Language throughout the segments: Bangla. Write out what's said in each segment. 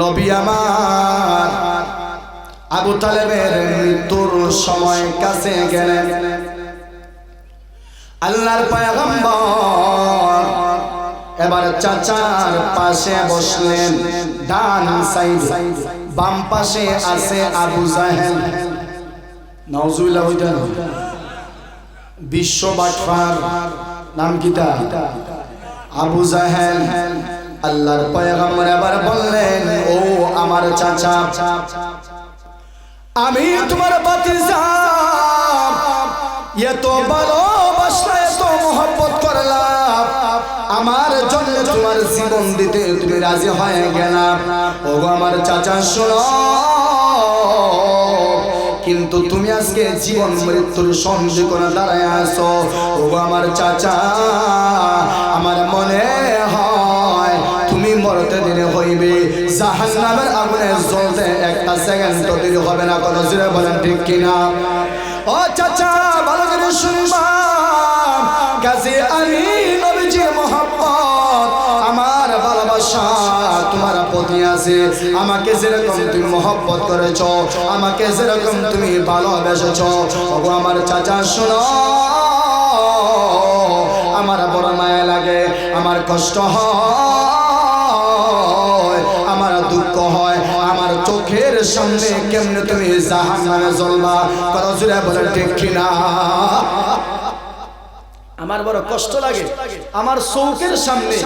নবী আমার। আবু তালেবের মৃত্যুর সময় কাছে গেলেন। আল্লাহর পয়গম্বর এবার চাচার পাশে বসলেন, ডান সাইড, বাম পাশে আছে আবু জাহেল। নাউজুবিল্লাহ হইতে না। বিশ্ব বাটফার, নাম কিতা আবু জাহেল। আল্লাহর পয়গম্বর আবার বললেন, ও আমার চাচা, আমি তোমার বাতিজা এত ভালোবাসা, এত মোহব্বত করলাম। আমার জন্য তোমার জীবন দিতে তুমি রাজি হয়ে গেলাম ও আমার চাচা, শোনো। কিন্তু তুমি আজকে জীবন মৃত্যুর করে দাঁড়ায় আসো ও আমার চাচা জাহান নামের আগুনে জ্বলতে একটা সেকেন্ড তো দেরি হবে না কত জুড়ে বলেন ঠিক কিনা? ও চাচা, ভালো করে শুনবা কাজে আমি নবীজি মোহাম্মদ, আমার ভালোবাসা তোমার প্রতি আছে। আমাকে যেরকম তুমি মহব্বত করেছ, আমাকে যেরকম তুমি ভালোবেসেছ। ওগো আমার চাচা, শোনো। আমার বড় মায়া লাগে, আমার কষ্ট হয়। চোখের সামনে কেমনে তুমি জাহান নামে জ্বলবা? কত জুড়ে বলে ঠিক কিনা? আমার বড় কষ্ট লাগে। আমার চৌকের সামনে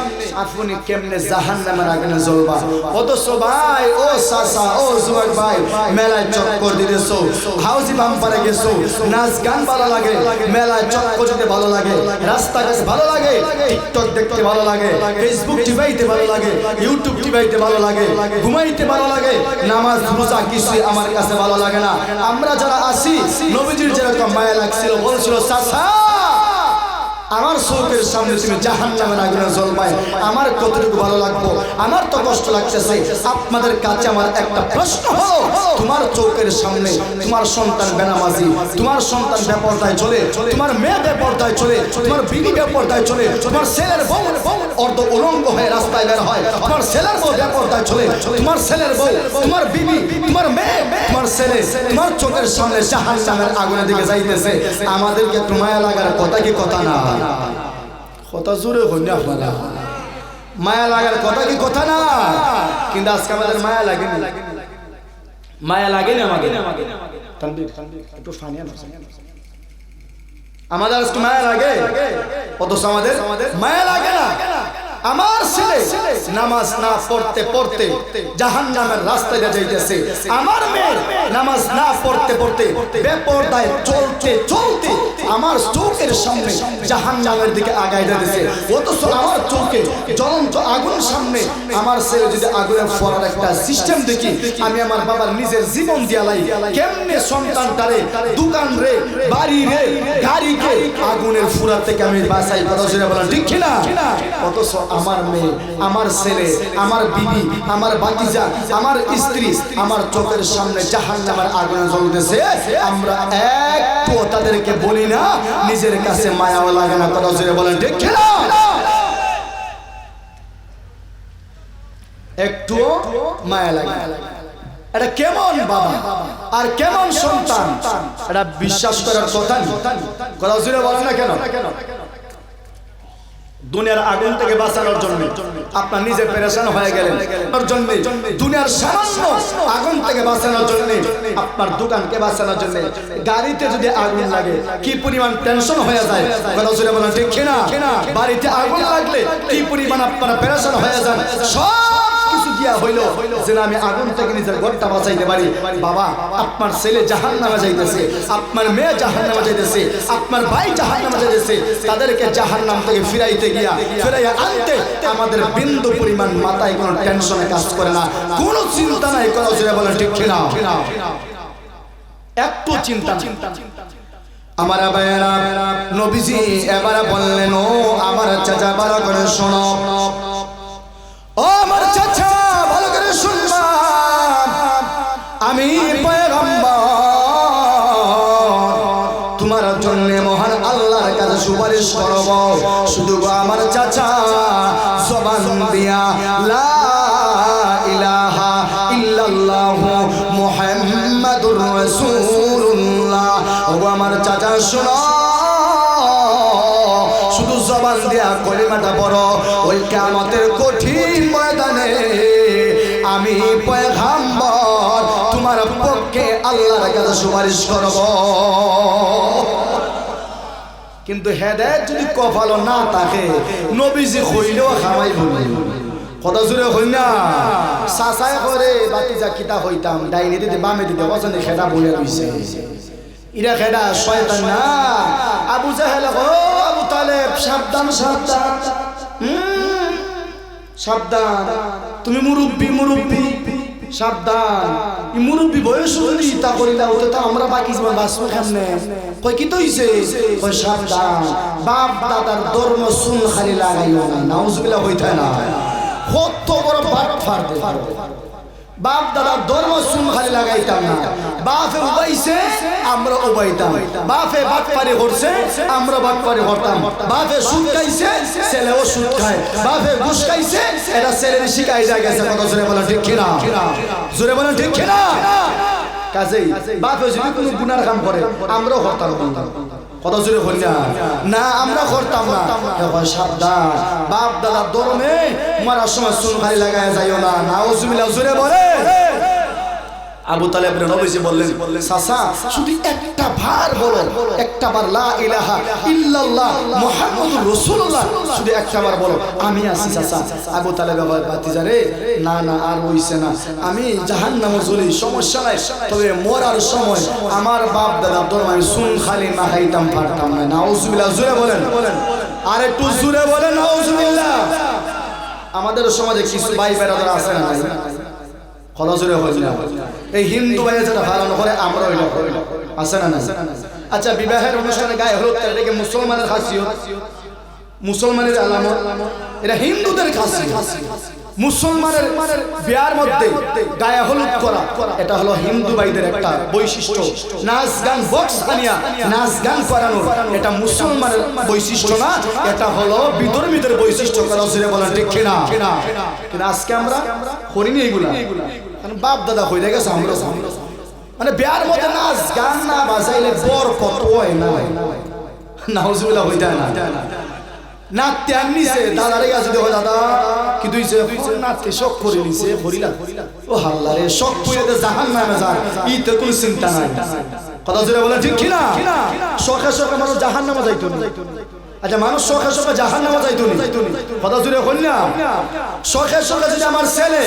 আপনি কেমনে জাহান নামের আগুনে জ্বলবা? অথচ ভাই ও সাসা, ও যুবক ভাই, মেলায় চক্কর দিতেছো, হাউজি বাম্পারে গেছো, নাচ গান ভালো লাগে, মেলায় চক্কর দিতে ভালো লাগে, রাস্তাঘাট ভালো লাগে, টিকটক দেখতে ভালো লাগে ফেসবুক টিভাইতে ভালো লাগে ইউটিউব টিভাইতে ভালো লাগে, ঘুমাইতে ভালো লাগে, নামাজ রোজা কিছুই আমার কাছে ভালো লাগে না। আমরা যারা আসি নবীজির যেরকম মায়া লাগছিল, বলছিল, সাসা! আমার চোখের সামনে তুমি জাহান নামের আগুনে জলবাই আমার কতটুকু ভালো লাগবো? আমার তো কষ্ট লাগতেছে। আপনাদের কাছে আমার একটা প্রশ্ন হলো, তোমার চোখের সামনে তোমার সন্তান বেনামাজি, তোমার সন্তান বেপরদায় চলে, তোমার মেয়ে বেপরদায় চলে, তোমার বিবি বেপরদায় চলে, তোমার ছেলের বউ অর্ধ উলঙ্গ হয়ে রাস্তায় বের হয়, তোমার ছেলের বউ বেপরদায় চলে, তোমার ছেলের বউ, তোমার বিবি, তোমার মেয়ে, তোমার ছেলে, তোমার চোখের সামনে জাহান নামের আগুনের দিকে যাইতেছে। আমাদেরকে তোমায় লাগার কথা কি কথা না? কথা জোরে হইনি আপনারা। মায়া লাগার কথা কি কথা না? কিন্তু আজকে আমাদের মায়া লাগেনি। মায়া লাগে না আমাকে একটু না, ফানিয়া না। আমাদের আজকে মায়া লাগে? অথচ আমাদের মায়া লাগে না। আমার ছেলে নামাজ না পড়তে পড়তে জাহান নামের রাস্তায় যাইতেছে। আমার মেয়ে নামাজ না পড়তে পড়তে বেপরদায় চলতে চলতে আমার চোখের সামনে জাহান নামের দিকে আগায় যাইতেছে অথচ আমার চোখে জ্বলন্ত আগুন সামনে আমার ছেলে যদি আগুনের ফোয়ার একটা সিস্টেম দেখি, আমি আমার বাবার নিজের জীবন দিয়ালাই কেমনে সন্তানটারে দোকান রে, বাড়ি রে, গাড়ি কে আগুনের ফুরার থেকে আমি বাসাই কথা বলেন, ঠিক কিনা? অথচ আমার মেয়ে, আমার ছেলে, আমার বিবি, আমার বাতিজা আমার স্ত্রী, আমার চোখের সামনে জাহান নামার আগুনে জ্বলতেছে। আমরা একটু তাদেরকে বলি না, নিজের কাছে মায়াও লাগে না। কথা শুনে বলেন, ঠিক একটু মায়া লাগে। এটা কেমন বাবা? আর কেমন সন্তান? এটা বিশ্বাস করার কথা। কথা জুড়ে বলেন না কেন? দুনিয়ার আগুন থেকে বাঁচানোর জন্য। আপনার নিজে পেরেশান হয়ে গেলেন। ওর জন্য দুনিয়ার সামান্য আগুন থেকে বাঁচানোর জন্য আপনার দোকানকে বাঁচানোর জন্য গাড়িতে যদি আগুন লাগে, কি পরিমাণ টেনশন হয়ে যায়? বলেন, ঠিক কিনা? বাড়িতে আগুন লাগলে কি পরিমাণ আপনারা পেরেশান হয়ে যান? সব দিয়া হইল যে আমি আগুন থেকে নিজের ঘরটা বাঁচাইতে পারি। বাবা, আপনার ছেলে জাহান নামে যাইতেছে, আপনার মেয়ে জাহান নামে যাইতেছে, আপনার ভাই জাহান নামে যাইতেছে, তাদেরকে জাহান নাম থেকে ফিরাইতে গিয়া, ফিরাইয়া আনতে আমাদের বিন্দু পরিমাণ মাথায় কোনো টেনশনে কাজ করে না, কোনো চিন্তা নাই, কোনো জোরে বলেন ঠিক কিনা। একটু চিন্তা চিন্তা আমার ভাইয়েরা, নবীজি এবারে বললেন, ও আমার চাচা ভালো করে শোনো। ও আমার চাচা আমি তোমার জন্য মহান আল্লাহর কাছে সুপারিশ করব। শুধু আমার চাচা সবান দিয়া, লা ইলাহা ইল্লাল্লাহ আমার চাচা শুধু জবান দিয়া কলিমাটা বড় ওই কামতের কঠিন ময়দানে আমি পয়গাম তোমার পক্ষে আল্লাহর কাছে সুপারিশ করব। কিন্তু হেদায়ত যদি কপালও না থাকে, নবীজি হইলেও খাওয়াই ভুলি। কত জোরে হই না। চাচাই করে বাতি যা কিতা হইতাম, ডাইনি দিতে, বামে দিতে, অচনে খেদা বলে রইছে ইরা খেদা, শয়তান না। আবু জাহেল ও আবু তালেব, সাবধান সাবধান। সাবধান। তুমি মুরব্বি মুরব্বি। সাবধান। মুরব্বি বয়স যদি তা করিলা ওতে তো আমরা বাকি জীবন বাঁচবো কেমনে? কই কি তো হইছে? কই সাবধান। বাপ দাদার ধর্ম শুন খালি লাগাইও না। নাউজুবিল্লাহ হইতা না। কত বড় বাট ফার বাপ, দাদা, ধর্ম খালি লাগাইতাম না। বাপে উবাইছে, আমরা উবাইতাম। বাপে বাপ পারি করছে, আমরা বাপ পারি করতাম। বাপে সুদ খাইছে, ছেলেও সুদ খায়। বাপে ঘুষ খাইছে এটা ছেলের শিখাই যায় গেছে। কত জোরে বলেন, ঠিক কিনা? জোরে বলেন, ঠিক কিনা? কাজেই বাপে যদি কোনো গুনার কাম করে, আমরাও করতাম। কত জোরে হই না না আমরা করতাম না। সাবধান। বাপ দাদা দরমে মারার সময় সুন খালি লাগায় যাইও না। নাউজুবিল্লাহ জোরে বলে আবু তালেব নবীজি বললেন সাসা শুধু একটা বার বলো একটা বার লা ইলাহা ইল্লাল্লাহ মুহাম্মাদুর রাসূলুল্লাহ। শুধু একটা বার বলো, আমি আছি সাসা আবু তালেব আবার বাতিজা রে না না, আর হইছে না। আমি জাহান্নামে চলি, সমস্যা নাই। তবে মরার সময় আমার বাপ দাদা তোর আমি সুন খালি না খাইতাম পারতাম না। নাউজুবিল্লাহ, জোরে বলেন। আর একটু জোরে বলেন, নাউজুবিল্লাহ। আমাদের সমাজে কিছু ভাই বেড়াদার আছে না নাই? খরচরে হইল না। এই হিন্দু ভাইয়ের যেটা পালন করে আমরা আছে না না আচ্ছা বিবাহের অনুষ্ঠানে গায়ে হলুদ এটাকে মুসলমানের খাসিয়ত? মুসলমানের আলামত? এটা হিন্দুদের খাসিয়ত। মুসলমানের বিয়ার মধ্যে গায়ে হলুদ করা, এটা হলো হিন্দু ভাইদের একটা বৈশিষ্ট্য। নাচ গান, বক্স বানিয়া নাচ গান করানো এটা মুসলমানের বৈশিষ্ট্য না, এটা হলো বিধর্মীদের বৈশিষ্ট্য। করা বলেন ঠিক কিনা? কিন্তু আজকে আমরা করিনি কারণ বাপ দাদা হয়ে গেছে আমরা? মানে বিয়ার মধ্যে নাচ, গান না বাজাইলে বর কত হয় না? নাউজুবিল্লাহ না। নাচতে আর নিছে দাদারে গেছে দেখো দাদা, কি দুইছে? নাচতে শখ করে নিছে হরিলা ও শখ করে দে জাহান নামে যায় ই তো কোনো চিন্তা নাই। কথা জোরে বলে ঠিক কিনা? শখে শখে মানুষ জাহান নামে যাইতো না। আচ্ছা মানুষ শখে শখে জাহান নামে না কথা জোরে হল না শখে যদি আমার ছেলে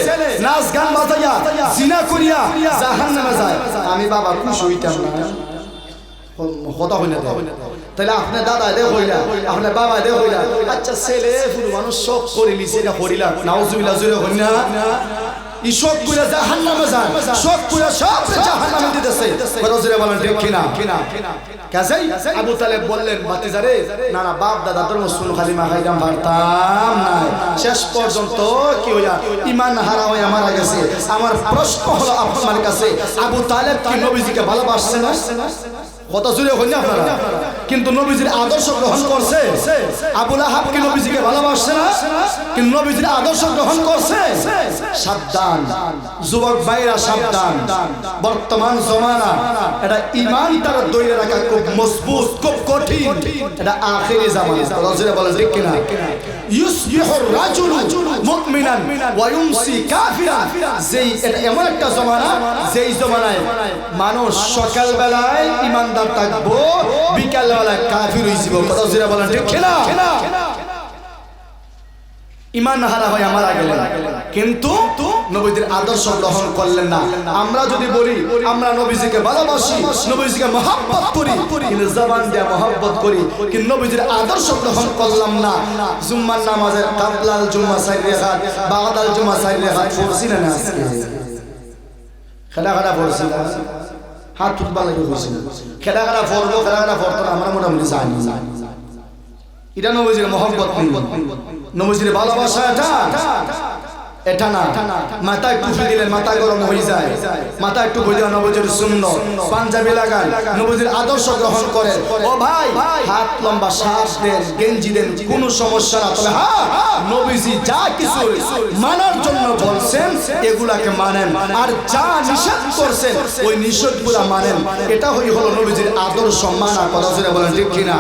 নাচ গান বাজাইয়া, জিনা করিয়া জাহান নামে যায়, আমি বাবা খুশি হইতাম না। আপনার দাদা দে হইলা বাবা দে হইলা। আচ্ছা মানুষ শখ করে লিছে এটা হরিলা, নাউজুবিল্লাহ, জুরে হইনা কথা শেষ পর্যন্ত কি হইয়া ইমান হারা হয়ে মারা গেছে। আমার প্রশ্ন হলো আপনার কাছে, আবু তালেব কি নবীজিকে ভালোবাসছে না? কত জুড়ে হইনি আপনারা? কিন্তু নবীজির আদর্শ গ্রহণ করছে। আবুল আহাব কি নবীজিকে ভালোবাসছে না? কিন্তু নবীজির আদর্শ গ্রহণ করছে? সাবধান, যুবক ভাইরা সাবধান। বর্তমান জমানা, এটা ইমান তার দইরে রাখা খুব মজবুত, খুব কঠিন। এটা আখেরি জামানা। ঠিক কিনা? রাজুলু মুমিনান ওয়া ইউমসি যেই, এটা এমন একটা জমানা, যেই জমানায় মানুষ সকাল বেলায় ইমানদার থাকব বিকাল বেলায় কাফির হইছিব কথা ঠিক কিনা? ইমান হারা হয়ে মারা গেলেন। কিন্তু নবীদের আদর্শ গ্রহণ করলেন না। আমরা যদি বলি, আমরা নবীজিকে ভালোবাসি, নবীজিকে মহাব্বত করি, কিন্তু জবান দিয়ে মহাব্বত করি, কিন্তু নবীজির আদর্শ গ্রহণ করলাম না। জুম্মার নামাজের কাবলাল জুম্মা সাইড রেখাত বাগাদাল জুম্মা সাইড রেখাত পড়ছি না আজকে? খেলা খেলা পড়ছি। হাত তুলবা লাগে হয়েছে খেলা খেলা পড়ব, খেলা খেলা পড়তো আমরা মোটামুটি জানি। এটা নবীজির মহব্বত নবীজির ভালোবাসা এটা। এটা না। মাথা গরম হয়ে যায়। নবজির পাঞ্জাবি লাগান, নবজির আদর্শ গ্রহণ করেন। ও ভাই, হাত লম্বা শ্বাস দেন, গেঞ্জি দেন, কোনো সমস্যা না। তবে হ্যাঁ নবীজি যা কিছু মানার জন্য বলছেন, এগুলাকে মানেন। আর যা নিষেধ করছেন, ওই নিষেধগুলা মানেন। এটা হই হলো নবীজির আদর্শ মানা কথা। বলেন ঠিক কিনা?